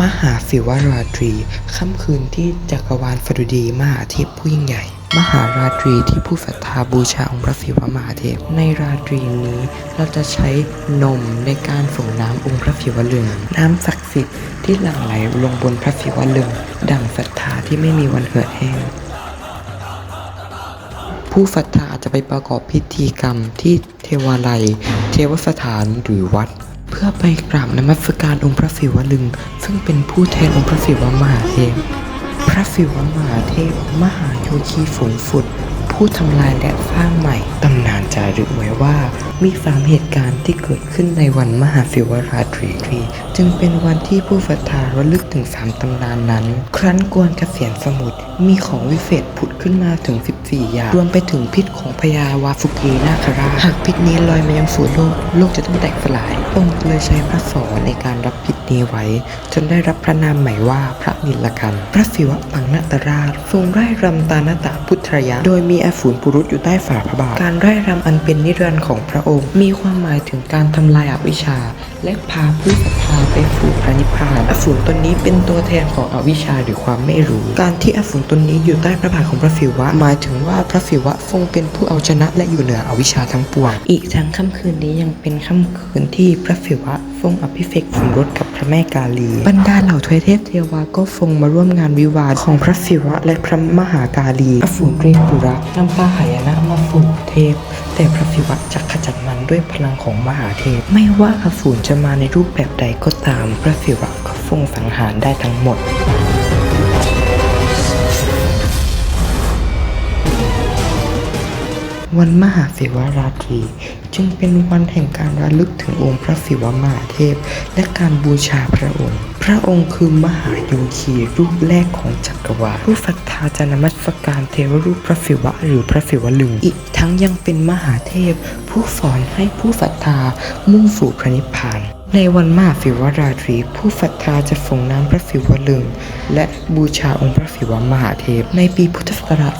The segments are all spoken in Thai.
มหาศิวราตรี ค่ำคืนที่จักรวาลฟรุดีมหาเทพผู้ยิ่งใหญ่ มหาราตรีที่ผู้ศรัทธาบูชาองค์พระศิวมหาเทพ ในราตรีนี้เราจะใช้นมในการส่งน้ำองค์พระศิวลึงน้ำศักดิ์สิทธิ์ที่หลั่งไหลลงบนพระศิวลึงดั่งศรัทธาที่ไม่มีวันเหือดแห้งผู้ศรัทธาจะไปประกอบพิธีกรรมที่เทวาลัย เทวสถานหรือวัด พื่อไปกราบนมัสการองค์พระศิวลึง ซึ่งเป็นผู้แทนองค์พระศิวมหาเทพ พระศิวมหาเทพ มหาโยคีฝูงฝุด ผู้ทำลายและสร้างใหม่ ตำนานจารึกไว้ว่า มีสามเหตุการณ์ที่เกิดขึ้นในวันมหาศิวราตรี จึงเป็นวันที่ผู้ศรัทธาระลึกถึงสามตำนานนั้น ครั้นกวนเกษียณสมุทรมีของวิเศษผุดขึ้นมาถึง 14 อย่าง รวมไปถึงพิษของพญาวาฟุกีนาคราชหากพิษนี้ลอยมายังสู่โลก โลกจะต้องแตกสลายองค์เลยใช้พระสอในการรับพิษนี้ไว้ จนได้รับพระนามใหม่ว่าพระนิลกัน พระศิวะปังนตราชทรงไร่รำตานาตะพุทธยะ โดยมีอสูรปุรุษอยู่ใต้ฝ่าพระบาท การไร่รำอันเป็นนิรันดร์ของพระองค์ มีความหมายถึงการทำลายอวิชชา และพาผู้ศรัทธาไปสู่พระนิพพานอสูรตนนี้เป็นตัวแทนของอวิชชาหรือความไม่รู้ การที่อสูรตนนี้อยู่ใต้พระบาทของพระศิวะ หมายถึงว่าพระศิวะทรงเป็นผู้เอาชนะและอยู่เหนืออวิชชาทั้งปวง อีกทั้งค่ำคืนนี้ยังเป็นค่ำคืนที่พระศิวะทรงอภิเษกสมรสกับพระแม่กาลี บรรดาเหล่าทวยเทพเทวาก็ทรงมาร่วมงานวิวาห์ของพระศิวะและพระมหากาลี อสูรเรียกปุระนำพาหายนะมาสู่เทพ แต่พระศิวะจะขจัดมันด้วยพลังของมหาเทพ ไม่ว่าอสูรจะมาในรูปแบบใดก็ตาม พระศิวะก็ทรงสังหารได้ทั้งหมด วันมหาศิวราตรี จึงเป็นวันแห่งการระลึกถึงองค์พระศิวมหาเทพ และการบูชาพระองค์ พระองค์คือมหาโยคีรูปแรกของจักรวาลผู้ศรัทธาจะนมัสการเทวรูปพระศิวะหรือพระศิวลึง อีกทั้งยังเป็นมหาเทพ ผู้สอนให้ผู้ศรัทธามุ่งสู่พระนิพพาน ในวันมาศิวราตรี ผู้ศรัทธาจะส่งน้ำพระศิวลึง และบูชาองค์พระศิวมหาเทพ ในปีพุทธศักราช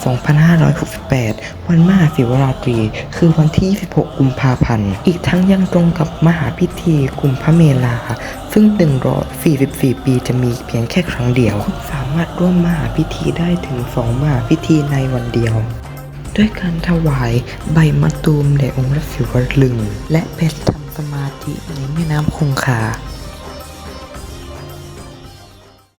2568 วันมาศิวราตรี คือวันที่ 26 กุมภาพันธ์ อีกทั้งยังตรงกับมหาพิธีกุมพระเมลา ซึ่ง 144 ปีจะมีเพียงแค่ครั้งเดียวคุณสามารถร่วมมหาพิธีได้ถึง2มหาพิธีในวันเดียวด้วยการถวายใบมะตูมแด่องค์พระศิวลึง และเพชรทำสมาธิในแม่น้ำคงคา